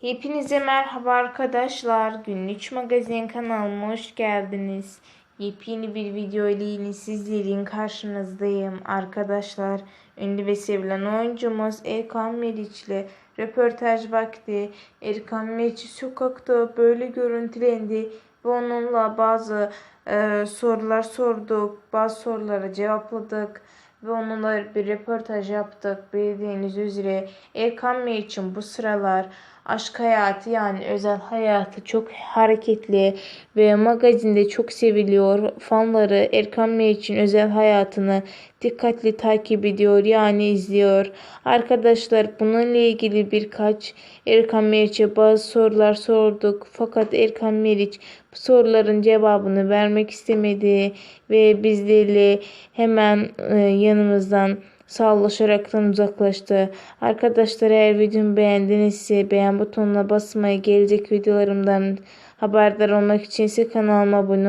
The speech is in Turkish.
Hepinize merhaba arkadaşlar. Günlük Magazin kanalıma hoş geldiniz. Yepyeni bir video ile yine sizlerin karşınızdayım arkadaşlar. Ünlü ve sevilen oyuncumuz Erkan Meriç ile röportaj vakti. Erkan Meriç sokakta böyle görüntülendi ve onunla bazı e, sorular sorduk. Bazı sorulara cevapladık ve onunla bir röportaj yaptık. Bildiğiniz üzere Erkan Meriç'in bu sıralar aşk hayatı yani özel hayatı çok hareketli ve magazinde çok seviliyor. Fanları Erkan Meriç'in özel hayatını dikkatli takip ediyor yani izliyor. Arkadaşlar bununla ilgili birkaç Erkan Meriç'e bazı sorular sorduk. Fakat Erkan Meriç bu soruların cevabını vermek istemedi ve bizlerle hemen e, yanımızdan sağlaşaraktan uzaklaştı. Arkadaşlar eğer videomu beğendinizse beğen butonuna basmayı gelecek videolarımdan haberdar olmak için ise kanalıma abone olmayı